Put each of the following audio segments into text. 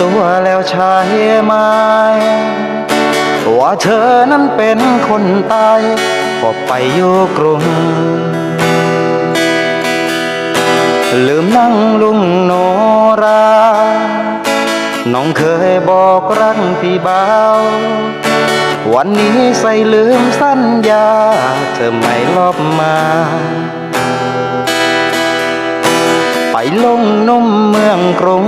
ตัวแล้วใช่ไหมว่าเธอนั้นเป็นคนตายก็ไปอยู่กรุง ลืมนั่งลุงโนรา น้องเคยบอกรักพี่บ่าว วันนี้ใส่ลืมสัญญา เธอไม่ลบมา ไปลงนุ่มเมืองกรุง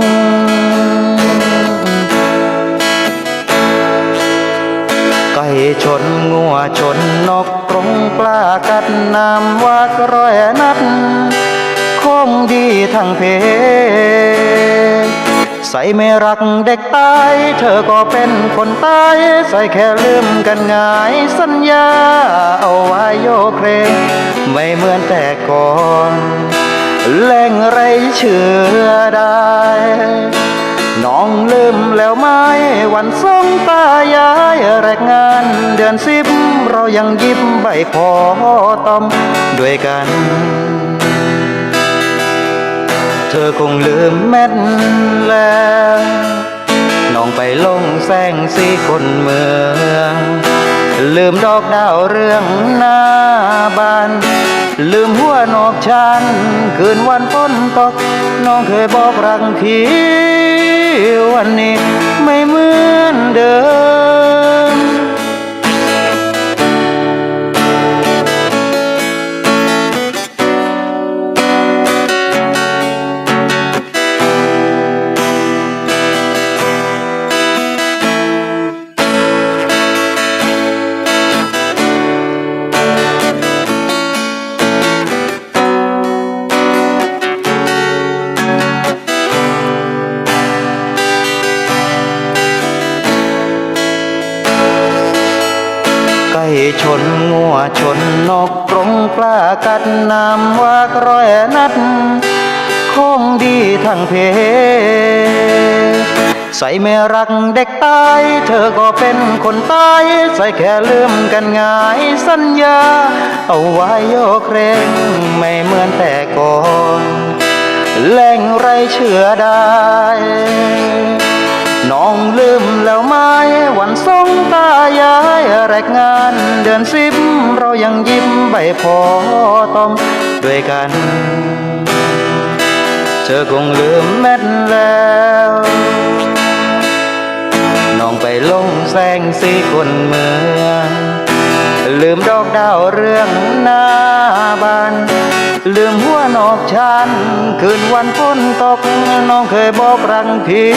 วชนนกกรงปลากัดน้ำวากร้อยนัดคงดีทั้งเพ ใส่ไม่รักเด็กตายเธอก็เป็นคนตาย ใส่แค่ลืมกันง่ายสัญญาเอาไว้โยเครไม่เหมือนแต่ก่อนแหล่งไรเชื่อได้ น้องลื แล้วไหมวันสงตายายแรกงาน เดือนสิบเรายังยิบใบคอตอมด้วยกัน เธอคงลืมแม่นแล้วน้องไปลงแซงสีคนเมือง ลืมดอกดาวเรื่องหน้าบาน ลืมหัวนอกชันคืนวันฝนตก น้องเคยบอกรักพี่ ชนงัวชนนกกรงปลากัดน้ำว่ากร้อยนัดคงดีทั้งเพ ใส่ไม่รักเด็กตายเธอก็เป็นคนตายใส่แค่ลืมกันง่ายสัญญา เอาไว้โยกเรงไม่เหมือนแต่ก่อนแหล่งไรเชื่อได้ กงานเดือนสิบเรายังยิ้มใบพอต้อมด้วยกัน เธอคงลืมแม่นแล้วน้องไปลงแสงสีคนเมืองลืมดอกดาวเรื่องหน้าบานลืมหัวนอกชันคืนวันฝนตกน้องเคยบอกรักพี่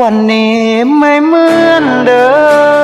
วันนี้ไม่เหมือนเดิม